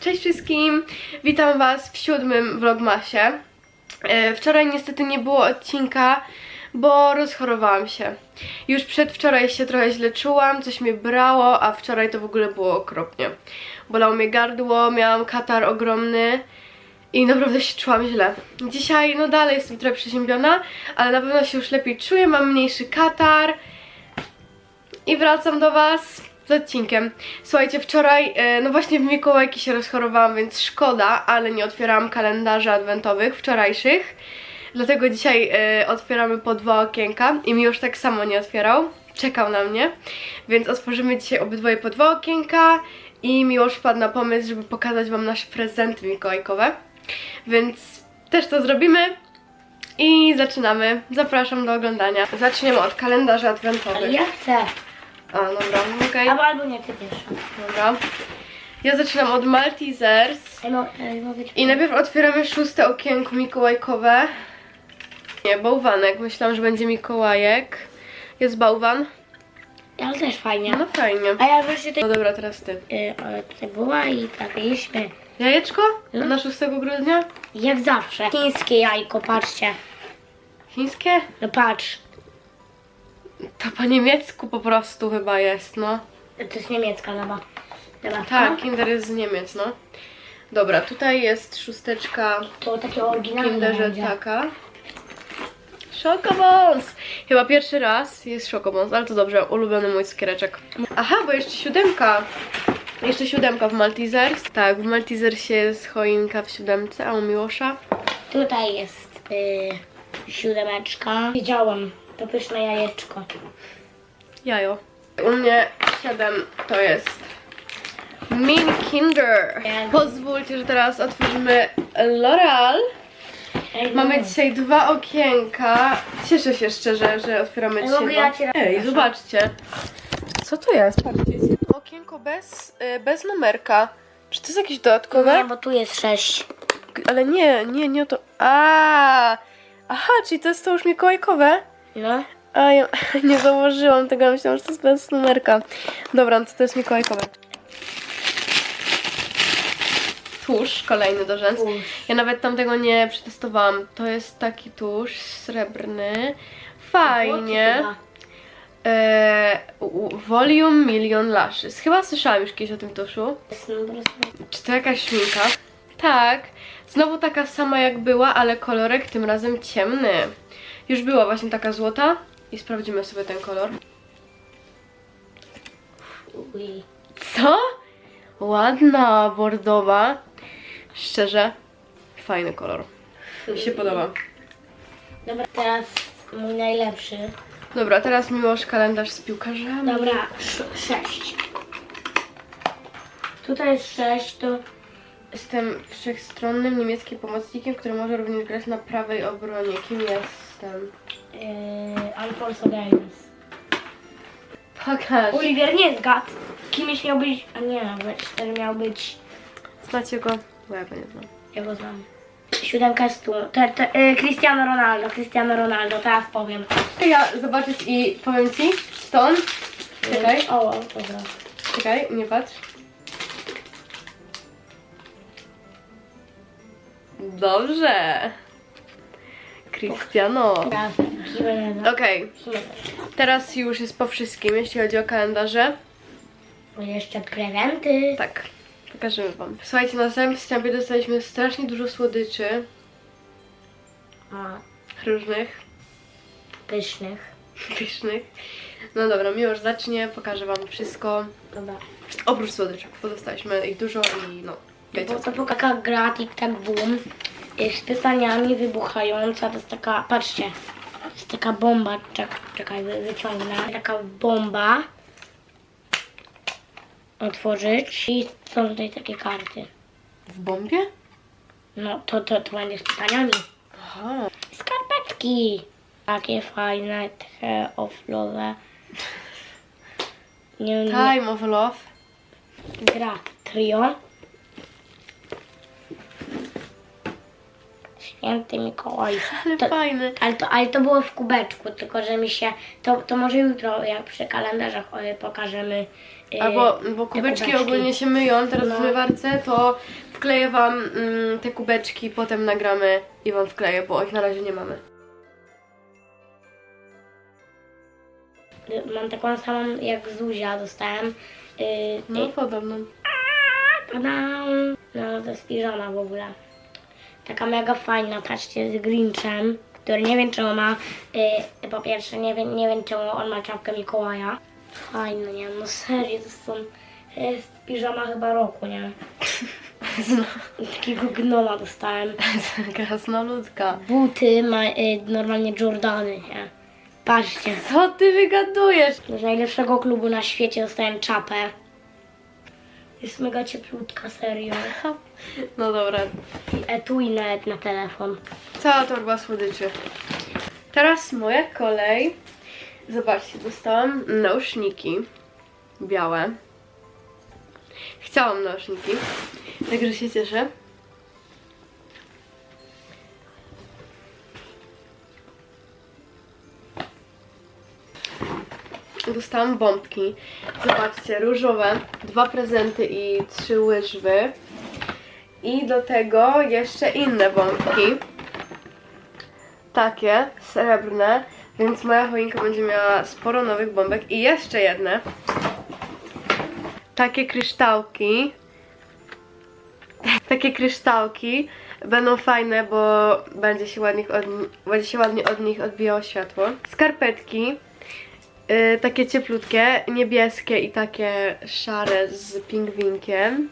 Cześć wszystkim! Witam Was w siódmym vlogmasie. E, Wczoraj niestety nie było odcinka, bo rozchorowałam się. Już przedwczoraj się trochę źle czułam, coś mnie brało, a wczoraj to w ogóle było okropnie. Bolało mnie gardło, miałam katar ogromny i naprawdę się czułam źle. Dzisiaj, no dalej jestem trochę przeziębiona, ale na pewno się już lepiej czuję, mam mniejszy katar i wracam do Was z odcinkiem. Słuchajcie, wczoraj, e, no właśnie w Mikołajki się rozchorowałam, więc szkoda, ale nie otwierałam kalendarzy adwentowych wczorajszych. Dlatego dzisiaj e, otwieramy po dwa okienka i mi już tak samo nie otwierał. Czekał na mnie, więc otworzymy dzisiaj obydwoje po dwa okienka i Miłosz wpadł na pomysł, żeby pokazać Wam nasze prezenty mikołajkowe. Więc też to zrobimy i zaczynamy. Zapraszam do oglądania. Zaczniemy od kalendarza adwentowych. Ja chcę. A, dobra, okej. Albo, albo nie, ty pierwsza. Dobra. Ja zaczynam od Maltesers. Ej, mo, ej, mogę ci I najpierw otwieramy szóste okienko mikołajkowe. Nie, bałwanek. Myślałam, że będzie mikołajek. Jest bałwan. Ale też fajnie. No fajnie. A ja wreszcie. No dobra, teraz ty. Y, ale tutaj była i tak jedliśmy. Jajeczko? No. Na 6 grudnia? Jak zawsze. Chińskie jajko, patrzcie. Chińskie? No patrz. To po niemiecku po prostu chyba jest, no. To jest niemiecka chyba. Dobra. Tak, Kinder jest z Niemiec, no. Dobra, tutaj jest szósteczka To takie oryginalne Kinderze będzie. taka. Szokobons! Chyba pierwszy raz jest szokobons, ale to dobrze, ulubiony mój cukiereczek. Aha, bo jeszcze siódemka. Jeszcze siódemka w Maltesers. Tak, w Maltesersie jest choinka w siódemce, a u Miłosza. Tutaj jest y, siódemeczka. Wiedziałam. To pyszne jajeczko. Jajo. U mnie siedem to jest Mini Kinder. Pozwólcie, że teraz otworzymy L'Oreal. Mamy no. dzisiaj dwa okienka. Cieszę się szczerze, że otwieramy dzisiaj. mogę ja ci raz Ej, zobaczcie. Co to jest? Patrzcie, jest jedno okienko bez, y, bez numerka. Czy to jest jakieś dodatkowe? Nie, bo tu jest sześć. Ale nie, nie, nie o to. A, Aha, czyli to jest to już mikołajkowe? No. A ja nie założyłam tego, myślałam, że to jest bez numerka. Dobra, no to to jest mikołajkowe. Tusz, kolejny do rzęs. Tusz. Ja nawet tamtego nie przetestowałam. To jest taki tusz srebrny. Fajnie. E, u- volume Million Lashes. Chyba słyszałam już kiedyś o tym tuszu. Czy to jakaś szminka? Tak. Znowu taka sama jak była, ale kolorek tym razem ciemny. Już była właśnie taka złota. I sprawdzimy sobie ten kolor. Uj. Co? Ładna, bordowa. Szczerze, fajny kolor. Mi się podoba. Dobra, teraz mój najlepszy. Dobra, teraz miłość kalendarz z piłkarzami. Dobra, sz- sześć. Tutaj jest sześć, to Jestem wszechstronnym niemieckim pomocnikiem, który może również grać na prawej obronie. Kim jestem? yy, Alfonso Davis. Pokaż. Oliwier nie zgadł. Kimś miał być, a nie, no, cztery miał być, Znacie go? Bo ja go nie znam. ja go znam. Siódemka jest tu. Te, te, yy, Cristiano Ronaldo, Cristiano Ronaldo, teraz powiem. Chcę ja zobaczyć i powiem ci stąd. Czekaj, Yy, o, o, dobra. czekaj, nie patrz. Dobrze. Cristiano. Okej, teraz już jest po wszystkim, jeśli chodzi o kalendarze. Jeszcze prezenty. Tak, pokażemy wam. Słuchajcie, na samym wstępie dostaliśmy strasznie dużo słodyczy A, różnych, pysznych. pysznych. No dobra, Miłosz zacznie, pokażę wam wszystko. Dobra. Oprócz słodyczów, bo dostaliśmy ich dużo i no, wiecie. Bo to była taka gra tak boom z pytaniami wybuchająca. To jest taka, patrzcie, to jest taka bomba. Czek, czekaj, wy, wyciągnę. Taka bomba. Otworzyć. I są tutaj takie karty. W bombie? No to, to, to będzie z pytaniami. Aha. Skarpetki. Takie fajne, te offlowe. Nie, nie, Time of Love. gra trio. Święty Mikołaj. Ale To, fajny. ale, to, ale to było w kubeczku, tylko że mi się, to, to może jutro jak przy kalendarzach e, pokażemy. e, Albo, bo te kubeczki ogólnie się myją teraz w No. zmywarce, to wkleję wam mm, te kubeczki, potem nagramy i wam wkleję, bo ich na razie nie mamy. Mam taką samą jak Zuzia dostałem. Yy, No podobno. Tadam! No to jest piżama w ogóle. Taka mega fajna, patrzcie, z Grinchem, który nie wiem czemu ma, y, po pierwsze nie wiem, nie wiem czemu on ma czapkę Mikołaja. Fajne, nie no serio, to są, to jest piżama chyba roku, nie? Takiego gnoma dostałem. Krasnoludka. Buty ma y, normalnie Jordany, nie? Patrzcie, Co ty wygadujesz? z najlepszego klubu na świecie dostałem czapę. Jest mega cieplutka, serio. No dobra. I etui nawet na telefon. Cała torba słodyczy. Teraz moja kolej. Zobaczcie, dostałam nauszniki białe. Chciałam nauszniki, także się cieszę. Dostałam bombki. Zobaczcie, różowe, dwa prezenty i trzy łyżwy. I do tego jeszcze inne bombki. Takie, srebrne. Więc moja choinka będzie miała sporo nowych bombek. I jeszcze jedne. Takie kryształki. Takie kryształki będą fajne, bo będzie się ładnie od, będzie się ładnie od nich odbijało światło. Skarpetki. Y, takie cieplutkie, niebieskie i takie szare z pingwinkiem.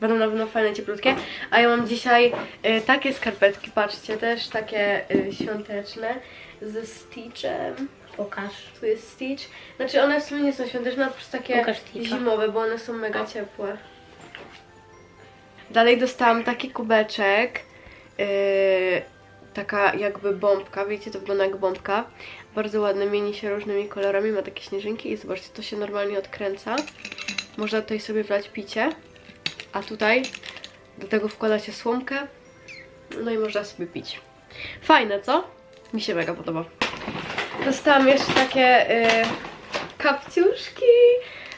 Będą na pewno fajne, cieplutkie. A ja mam dzisiaj y, takie skarpetki, patrzcie, też takie y, świąteczne ze Stitchem. Pokaż. Tu jest Stitch. Znaczy one w sumie nie są świąteczne, ale po prostu takie Pokaż Stitcha. zimowe, bo one są mega ciepłe. Dalej dostałam taki kubeczek. Yy, taka jakby bombka, wiecie, to wygląda jak bombka. Bardzo ładny, mieni się różnymi kolorami, ma takie śnieżynki i zobaczcie, to się normalnie odkręca. Można tutaj sobie wlać picie, a tutaj do tego wkłada się słomkę, no i można sobie pić. Fajne, co? Mi się mega podoba. Dostałam jeszcze takie y, kapciuszki,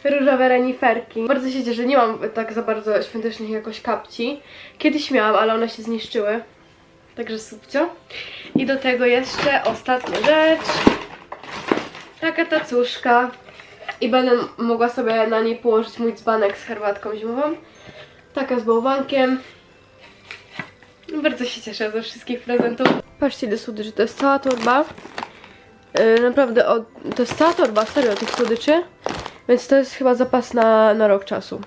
różowe reniferki. Bardzo się cieszę, nie mam tak za bardzo świątecznych jakoś kapci. Kiedyś miałam, ale one się zniszczyły. Także subcio. I do tego jeszcze ostatnia rzecz. Taka tacuszka. I będę mogła sobie na niej położyć mój dzbanek z herbatką zimową. Taka z bałwankiem. Bardzo się cieszę ze wszystkich prezentów. Patrzcie ile słodyczy, to jest cała torba. Yy, naprawdę, o, to jest cała torba, serio, tych słodyczy. Więc to jest chyba zapas na, na rok czasu.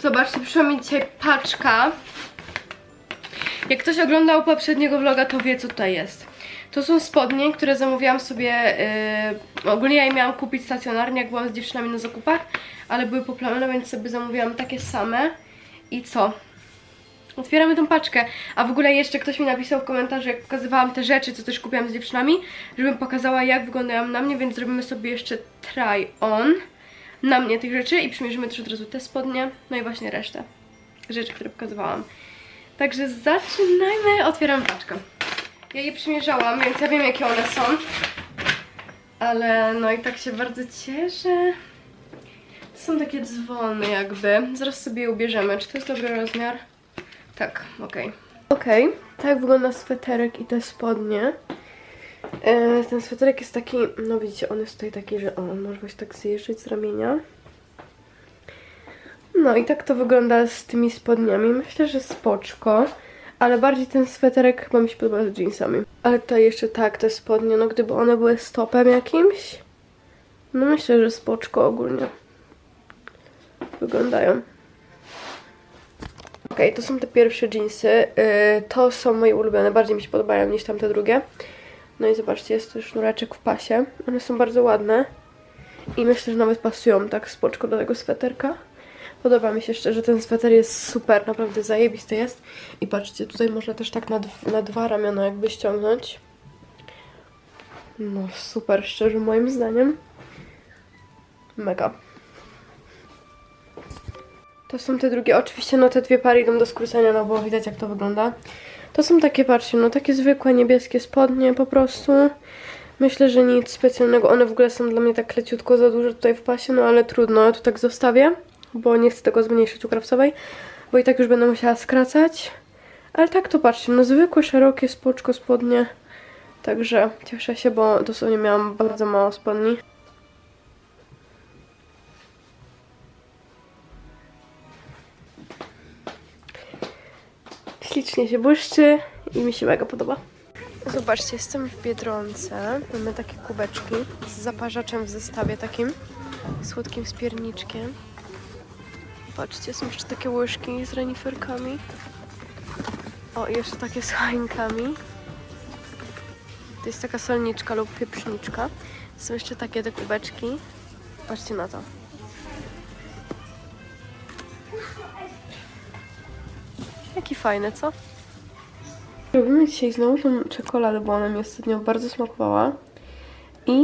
Zobaczcie, przyszła mi dzisiaj paczka. Jak ktoś oglądał poprzedniego vloga, to wie co tutaj jest. To są spodnie, które zamówiłam sobie, yy, ogólnie ja je miałam kupić stacjonarnie, jak byłam z dziewczynami na zakupach, ale były poplamione, więc sobie zamówiłam takie same. I co? Otwieramy tą paczkę. A w ogóle jeszcze ktoś mi napisał w komentarzu, jak pokazywałam te rzeczy, co też kupiłam z dziewczynami, żebym pokazała jak wyglądają na mnie, więc zrobimy sobie jeszcze try on na mnie tych rzeczy i przymierzymy też od razu te spodnie, no i właśnie resztę rzeczy, które pokazywałam. Także zaczynajmy. Otwieram paczkę. Ja je przymierzałam, więc ja wiem jakie one są. Ale no i tak się bardzo cieszę. To są takie dzwony jakby. Zaraz sobie je ubierzemy. Czy to jest dobry rozmiar? Tak, okej. Okej, tak wygląda sweterek i te spodnie. E, ten sweterek jest taki, no widzicie, on jest tutaj taki, że o, on może się tak zjeżdżać z ramienia. No i tak to wygląda z tymi spodniami. Myślę, że spoczko. Ale bardziej ten sweterek chyba mi się podoba z jeansami. Ale tutaj jeszcze tak, te spodnie, no gdyby one były stopem jakimś, no myślę, że spoczko ogólnie wyglądają. Okej, to są te pierwsze jeansy. Yy, to są moje ulubione, bardziej mi się podobają niż tamte drugie. No i zobaczcie, jest tu sznureczek w pasie. One są bardzo ładne. I myślę, że nawet pasują tak spoczko do tego sweterka. Podoba mi się szczerze, ten sweter jest super, naprawdę zajebisty jest. I patrzcie, tutaj można też tak na, na dwa ramiona jakby ściągnąć. No super, szczerze moim zdaniem. Mega. To są te drugie, oczywiście no te dwie pary idą do skrócenia, no bo widać jak to wygląda. To są takie, patrzcie, no takie zwykłe niebieskie spodnie po prostu. Myślę, że nic specjalnego. One w ogóle są dla mnie tak leciutko za duże tutaj w pasie, no ale trudno, ja tu tak zostawię, bo nie chcę tego zmniejszyć u krawcowej, bo i tak już będę musiała skracać. Ale tak to patrzcie, no zwykłe, szerokie spoczko spodnie. Także cieszę się, bo dosłownie miałam bardzo mało spodni. Ślicznie się błyszczy i mi się mega podoba. Zobaczcie, jestem w Biedronce. Mamy takie kubeczki z zaparzaczem w zestawie takim słodkim z pierniczkiem. Patrzcie, są jeszcze takie łyżki z reniferkami. O, i jeszcze takie z chańkami. To jest taka solniczka lub pieprzniczka. Są jeszcze takie te kubeczki. Patrzcie na to. Jaki fajny, co? Robimy dzisiaj znowu tą czekoladę, bo ona mi ostatnio bardzo smakowała. I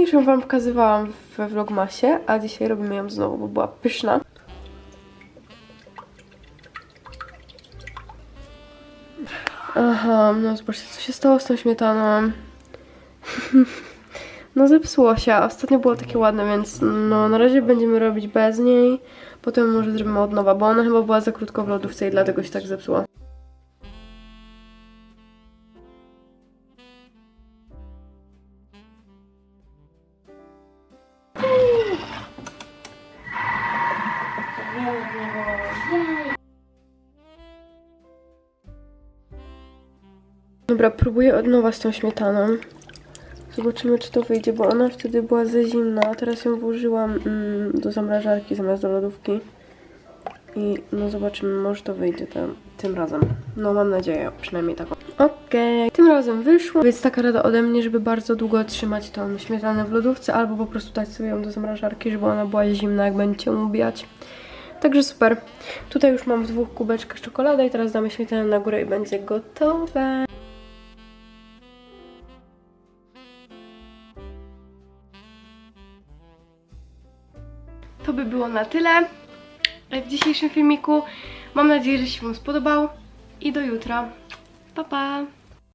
już ją wam pokazywałam we vlogmasie, a dzisiaj robimy ją znowu, bo była pyszna. Aha, no zobaczcie, co się stało z tą śmietaną. No zepsuło się, ostatnio było takie ładne, więc no na razie będziemy robić bez niej. Potem może zrobimy od nowa, bo ona chyba była za krótko w lodówce i dlatego się tak zepsuła. Dobra, próbuję od nowa z tą śmietaną. Zobaczymy, czy to wyjdzie, bo ona wtedy była za zimna, a teraz ją włożyłam mm, do zamrażarki zamiast do lodówki. I no zobaczymy, może to wyjdzie tym, tym razem. No mam nadzieję, przynajmniej taką. Okej, tym razem wyszło, więc taka rada ode mnie, żeby bardzo długo trzymać tą śmietanę w lodówce, albo po prostu dać sobie ją do zamrażarki, żeby ona była zimna, jak będziecie ją ubijać. Także super. Tutaj już mam w dwóch kubeczkach czekoladę i teraz damy śmietanę na górę i będzie gotowe. Było na tyle w dzisiejszym filmiku. Mam nadzieję, że się Wam spodobał i do jutra. Pa, pa!